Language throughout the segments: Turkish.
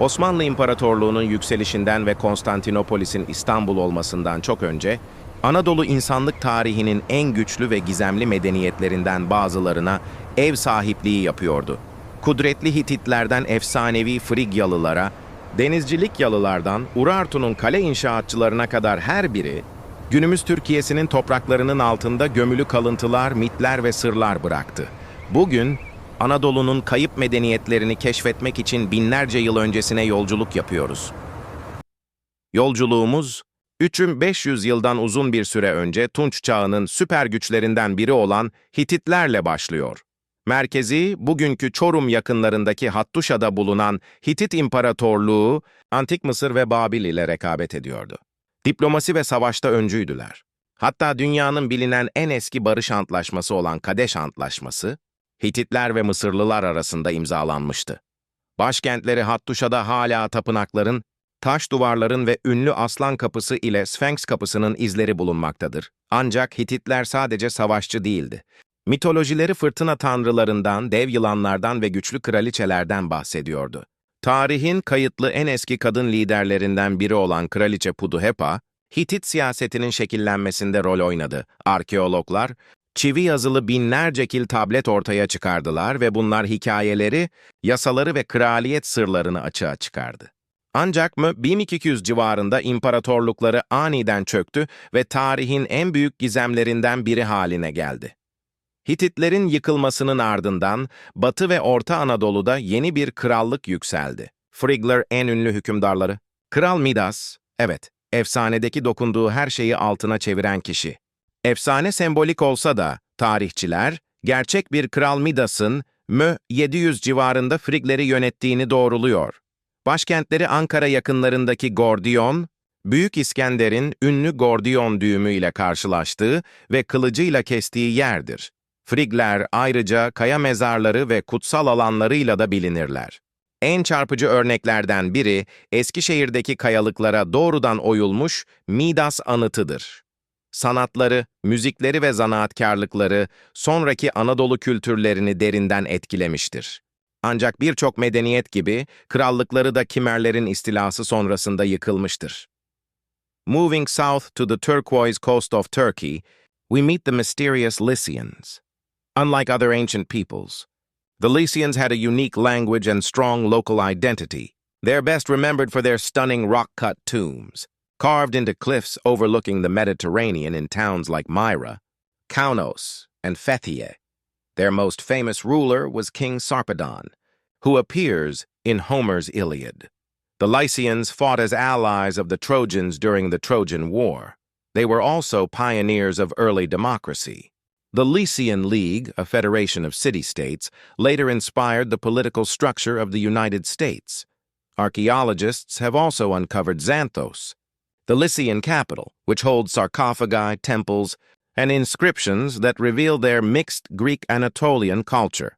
Osmanlı İmparatorluğu'nun yükselişinden ve Konstantinopolis'in İstanbul olmasından çok önce, Anadolu insanlık tarihinin en güçlü ve gizemli medeniyetlerinden bazılarına ev sahipliği yapıyordu. Kudretli Hititlerden efsanevi Frigyalılara, denizcilik yalılardan Urartu'nun kale inşaatçılarına kadar her biri, günümüz Türkiye'sinin topraklarının altında gömülü kalıntılar, mitler ve sırlar bıraktı. Bugün Anadolu'nun kayıp medeniyetlerini keşfetmek için binlerce yıl öncesine yolculuk yapıyoruz. Yolculuğumuz, 3500 yıldan uzun bir süre önce Tunç Çağı'nın süper güçlerinden biri olan Hititlerle başlıyor. Merkezi, bugünkü Çorum yakınlarındaki Hattuşa'da bulunan Hitit İmparatorluğu, Antik Mısır ve Babil ile rekabet ediyordu. Diplomasi ve savaşta öncüydüler. Hatta dünyanın bilinen en eski barış antlaşması olan Kadeş Antlaşması, Hititler ve Mısırlılar arasında imzalanmıştı. Başkentleri Hattuşa'da hala tapınakların, taş duvarların ve ünlü Aslan Kapısı ile Sphinx Kapısı'nın izleri bulunmaktadır. Ancak Hititler sadece savaşçı değildi. Mitolojileri fırtına tanrılarından, dev yılanlardan ve güçlü kraliçelerden bahsediyordu. Tarihin kayıtlı en eski kadın liderlerinden biri olan Kraliçe Puduhepa, Hitit siyasetinin şekillenmesinde rol oynadı. Arkeologlar, çivi yazılı binlerce kil tablet ortaya çıkardılar ve bunlar hikayeleri, yasaları ve kraliyet sırlarını açığa çıkardı. Ancak mı 1200 civarında imparatorlukları aniden çöktü ve tarihin en büyük gizemlerinden biri haline geldi. Hititlerin yıkılmasının ardından Batı ve Orta Anadolu'da yeni bir krallık yükseldi. Frigler en ünlü hükümdarları. Kral Midas, evet, efsanedeki dokunduğu her şeyi altına çeviren kişi. Efsane sembolik olsa da tarihçiler, gerçek bir Kral Midas'ın Mö 700 civarında Frigleri yönettiğini doğruluyor. Başkentleri Ankara yakınlarındaki Gordiyon, Büyük İskender'in ünlü Gordiyon düğümü ile karşılaştığı ve kılıcıyla kestiği yerdir. Frigler ayrıca kaya mezarları ve kutsal alanlarıyla da bilinirler. En çarpıcı örneklerden biri Eskişehir'deki kayalıklara doğrudan oyulmuş Midas anıtıdır. Sanatları, müzikleri ve zanaatkarlıkları sonraki Anadolu kültürlerini derinden etkilemiştir. Ancak birçok medeniyet gibi krallıkları da Kimerlerin istilası sonrasında yıkılmıştır. Moving south to the turquoise coast of Turkey, we meet the mysterious Lycians. Unlike other ancient peoples, the Lycians had a unique language and strong local identity. They're best remembered for their stunning rock-cut tombs, carved into cliffs overlooking the Mediterranean in towns like Myra, Kaunos, and Fethiye. Their most famous ruler was King Sarpedon, who appears in Homer's Iliad. The Lycians fought as allies of the Trojans during the Trojan War. They were also pioneers of early democracy. The Lycian League, a federation of city-states, later inspired the political structure of the United States. Archaeologists have also uncovered Xanthos, the Lycian capital, which holds sarcophagi, temples, and inscriptions that reveal their mixed Greek-Anatolian culture.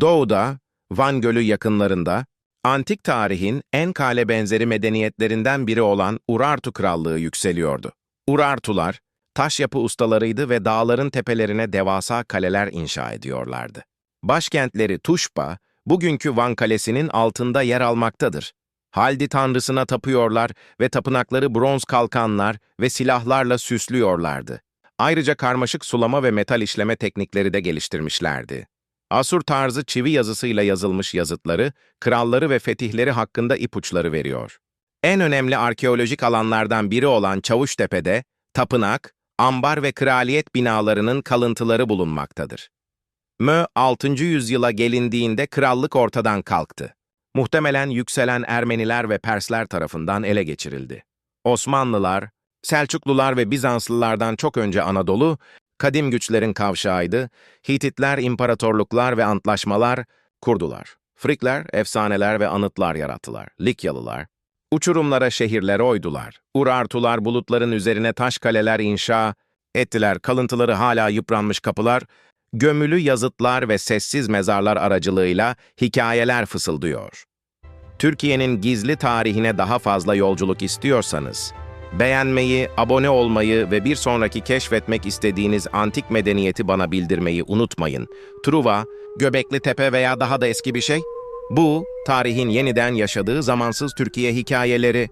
Doğu'da, Van Gölü yakınlarında, antik tarihin en kale benzeri medeniyetlerinden biri olan Urartu Krallığı yükseliyordu. Urartular, taş yapı ustalarıydı ve dağların tepelerine devasa kaleler inşa ediyorlardı. Başkentleri Tuşba, bugünkü Van Kalesi'nin altında yer almaktadır. Haldi tanrısına tapıyorlar ve tapınakları bronz kalkanlar ve silahlarla süslüyorlardı. Ayrıca karmaşık sulama ve metal işleme teknikleri de geliştirmişlerdi. Asur tarzı çivi yazısıyla yazılmış yazıtları, kralları ve fetihleri hakkında ipuçları veriyor. En önemli arkeolojik alanlardan biri olan Çavuştepe'de, tapınak, ambar ve kraliyet binalarının kalıntıları bulunmaktadır. Mö 6. yüzyıla gelindiğinde krallık ortadan kalktı. Muhtemelen yükselen Ermeniler ve Persler tarafından ele geçirildi. Osmanlılar, Selçuklular ve Bizanslılardan çok önce Anadolu, kadim güçlerin kavşağıydı, Hititler imparatorluklar ve antlaşmalar kurdular. Frikler, efsaneler ve anıtlar yarattılar. Likyalılar, uçurumlara şehirler oydular. Urartular bulutların üzerine taş kaleler inşa ettiler. Kalıntıları hala yıpranmış kapılar, gömülü yazıtlar ve sessiz mezarlar aracılığıyla hikayeler fısıldıyor. Türkiye'nin gizli tarihine daha fazla yolculuk istiyorsanız, beğenmeyi, abone olmayı ve bir sonraki keşfetmek istediğiniz antik medeniyeti bana bildirmeyi unutmayın. Truva, Göbekli Tepe veya daha da eski bir şey? Bu, tarihin yeniden yaşadığı zamansız Türkiye hikayeleri.